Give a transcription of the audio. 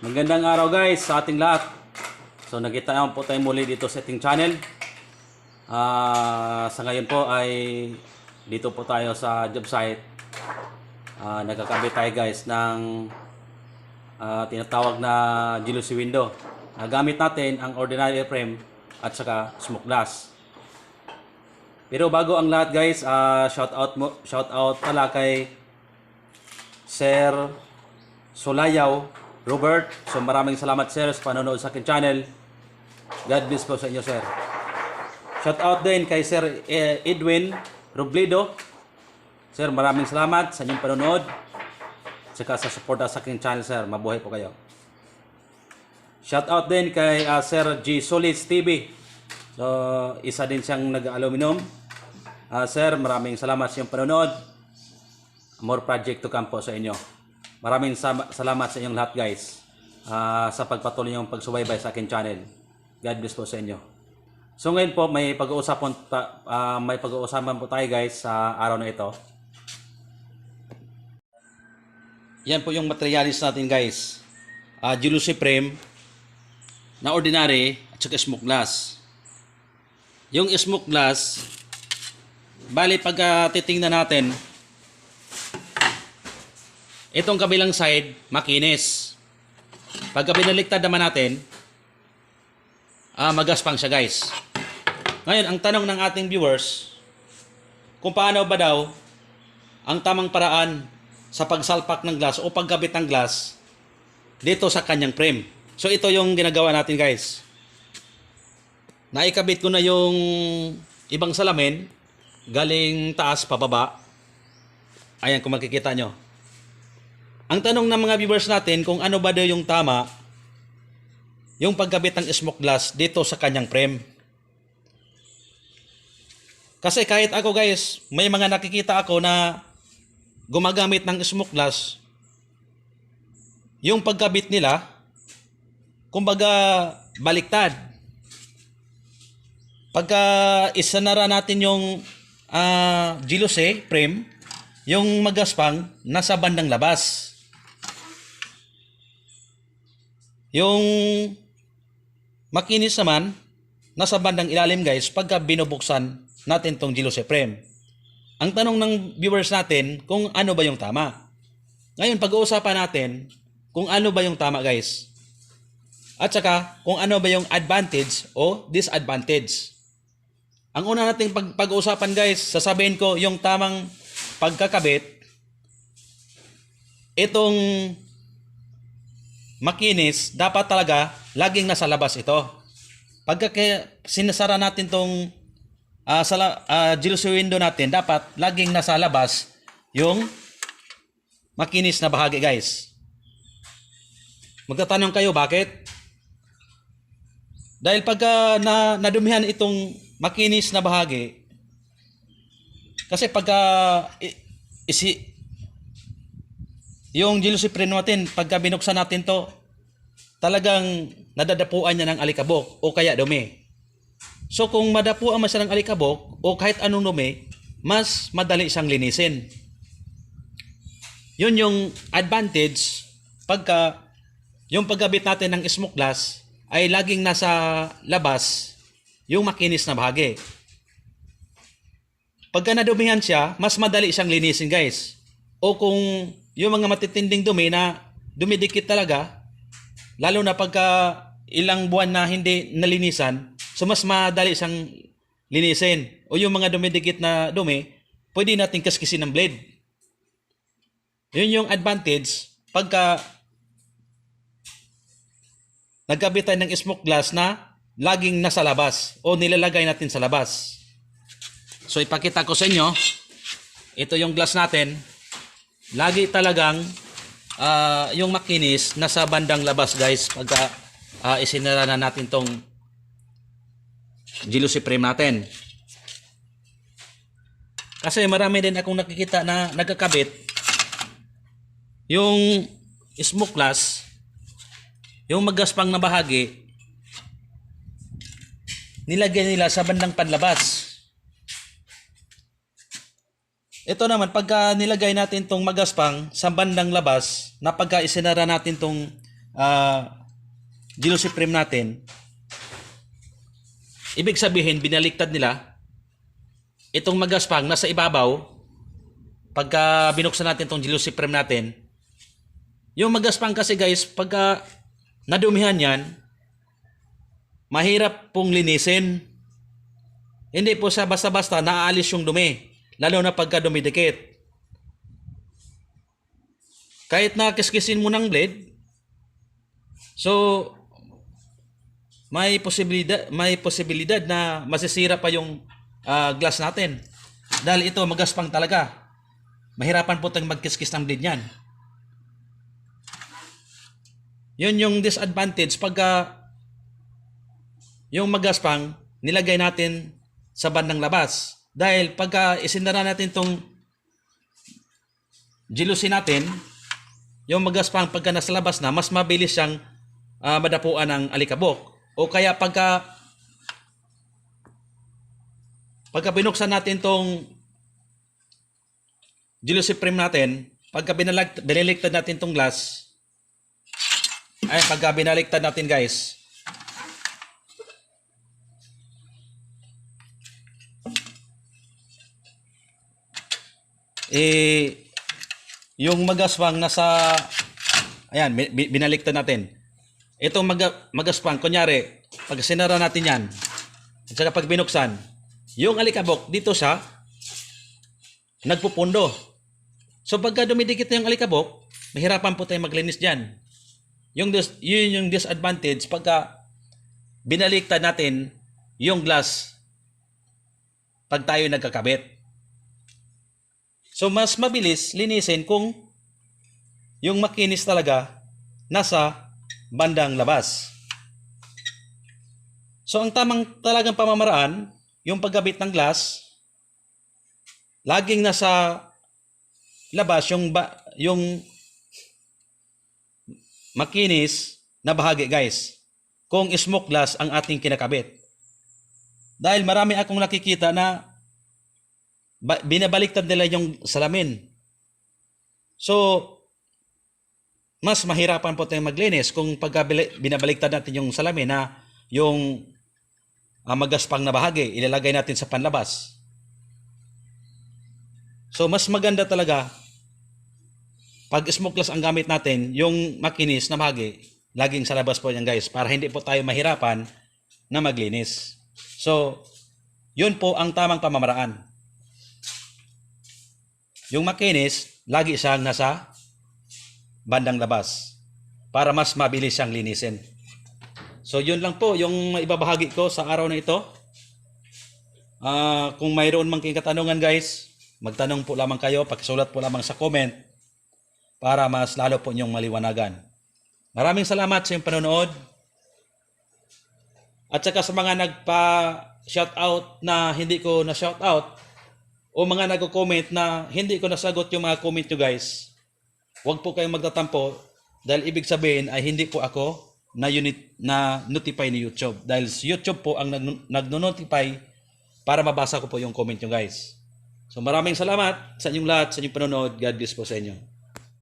Magandang araw guys sa ating lahat. So nakita naman po tayo muli dito sa ating channel. Ah, sa ngayon po ay dito po tayo sa job site. Ah, nagkakabit tayo guys ng ah, tinatawag na jealousy window. Nagamit natin ang ordinary frame at saka smoke glass. Pero bago ang lahat guys, ah, shout out mo, shout out pala kay Sir Solayaw Robert. So maraming salamat sir sa panonood sa akin channel. God bless po sa inyo sir. Shout out din kay Sir eh, Edwin Robledo. Sir, maraming salamat sa inyong panonood. Tsaka sa suporta sa aking channel sir. Mabuhay po kayo. Shout out din kay ah, Sir G. Solids TV. So, isa din siyang nag-aluminum. Ah, sir, maraming salamat sa inyong panonood. More project to come po sa inyo. Maraming salamat sa inyong lahat guys ah, sa pagpatuloy niyong pagsubaybay sa akin channel. God bless po sa inyo. So ngayon po may pag-uusapan pa, ah, may pag-uusapan po tayo guys sa araw na ito. Yan po yung materialis natin guys. Uh, jealousy frame na ordinary at saka smoke glass. Yung smoke glass, bali pag ah, titingnan natin, itong kabilang side, makinis. Pagka binaliktad naman natin, ah, magaspang siya guys. Ngayon, ang tanong ng ating viewers, kung paano ba daw ang tamang paraan sa pagsalpak ng glass o pagkabit ng glass dito sa kanyang frame. So ito yung ginagawa natin guys. Naikabit ko na yung ibang salamin galing taas pababa. Ayan kung makikita nyo. Ang tanong ng mga viewers natin kung ano ba daw yung tama yung pagkabit ng smoke glass dito sa kanyang frame. Kasi kahit ako guys, may mga nakikita ako na gumagamit ng smoke glass, yung pagkabit nila, kumbaga baliktad. Pagka isanara natin yung uh, jealousy frame, yung magaspang nasa bandang labas. Yung makinis naman, nasa bandang ilalim guys, pagka binubuksan natin tong frame. Ang tanong ng viewers natin, kung ano ba yung tama. Ngayon, pag-uusapan natin kung ano ba yung tama guys. At saka, kung ano ba yung advantage o disadvantage. Ang una nating pag- pag-uusapan guys, sasabihin ko yung tamang pagkakabit, itong makinis, dapat talaga laging nasa labas ito. Pagka sinasara natin tong uh, sa la- ah, jealousy window natin, dapat laging nasa labas yung makinis na bahagi guys. Magtatanong kayo bakit? Dahil pagka na, nadumihan itong makinis na bahagi, kasi pagka i- isi, yung frame natin, pagka binuksan natin to, talagang nadadapuan niya ng alikabok o kaya dumi. So kung madapuan man siya ng alikabok o kahit anong dumi, mas madali siyang linisin. Yun yung advantage pagka yung paggamit natin ng smoke glass ay laging nasa labas yung makinis na bahagi. Pagka nadumihan siya, mas madali siyang linisin guys. O kung yung mga matitinding dumi na dumidikit talaga, lalo na pagka ilang buwan na hindi nalinisan, so mas madali siyang linisin. O yung mga dumidikit na dumi, pwede natin kaskisin ng blade. Yun yung advantage pagka nagkabit ng smoke glass na laging nasa labas o nilalagay natin sa labas. So ipakita ko sa inyo, ito yung glass natin. Lagi talagang ah, yung makinis nasa bandang labas guys pagka uh, isinara na natin tong frame natin. Kasi marami din akong nakikita na nagkakabit yung smoke glass, yung magaspang na bahagi, nilagyan nila sa bandang panlabas. Ito naman, pagka nilagay natin tong magaspang sa bandang labas, na pagka isinara natin tong uh, Gilo Supreme natin, ibig sabihin, binaliktad nila, itong magaspang nasa ibabaw, pagka binuksan natin itong Gilo Supreme natin, yung magaspang kasi guys, pagka nadumihan yan, mahirap pong linisin. Hindi po sa basta-basta naaalis yung dumi, lalo na pagka dumidikit. Kahit na kiskisin mo ng blade, so may posibilidad may posibilidad na masisira pa yung ah, glass natin. Dahil ito magaspang talaga. Mahirapan po tayong magkiskis ng blade niyan. Yun yung disadvantage pagka yung magaspang nilagay natin sa bandang labas. Dahil pagka isinara natin tong jilusin natin, yung magaspang pagka nasa labas na, mas mabilis siyang ah, madapuan ng alikabok. O kaya pagka pagka binuksan natin tong Supreme natin, pagka binalag, binaliktad natin tong glass, ay pagka binaliktad natin guys, eh, yung magaswang nasa, ayan, bi- bi- binaliktad natin. Itong maga, magaswang, kunyari, pag sinara natin yan, at saka pag binuksan, yung alikabok, dito siya, nagpupundo. So pagka dumidikit na yung alikabok, mahirapan po tayo maglinis dyan. Yung dis, yun yung disadvantage pagka binaliktad natin yung glass pag tayo nagkakabit. So mas mabilis linisin kung yung makinis talaga nasa bandang labas. So ang tamang talagang pamamaraan, yung paggamit ng glass, laging nasa labas yung ba, yung makinis na bahagi guys. Kung smoke glass ang ating kinakabit. Dahil marami akong nakikita na ba- binabaliktad nila yung salamin. So, mas mahirapan po tayong maglinis kung pagka binabaliktad natin yung salamin na yung ah, magaspang na bahagi, ilalagay natin sa panlabas. So, mas maganda talaga pag smokeless ang gamit natin, yung makinis na bahagi, laging sa labas po yan guys, para hindi po tayo mahirapan na maglinis. So, yun po ang tamang pamamaraan. Yung makinis, lagi siyang nasa bandang labas para mas mabilis siyang linisin. So yun lang po yung ibabahagi ko sa araw na ito. Ah, kung mayroon man kayong katanungan guys, magtanong po lamang kayo, pakisulat po lamang sa comment para mas lalo po niyong maliwanagan. Maraming salamat sa iyong panonood. At saka sa mga nagpa-shoutout na hindi ko na-shoutout o mga nagko-comment na hindi ko nasagot yung mga comment nyo guys, huwag po kayong magtatampo dahil ibig sabihin ay hindi po ako na unit na notify ni YouTube dahil si YouTube po ang nag- nagno-notify para mabasa ko po yung comment nyo guys. So maraming salamat sa inyong lahat, sa inyong panonood. God bless po sa inyo.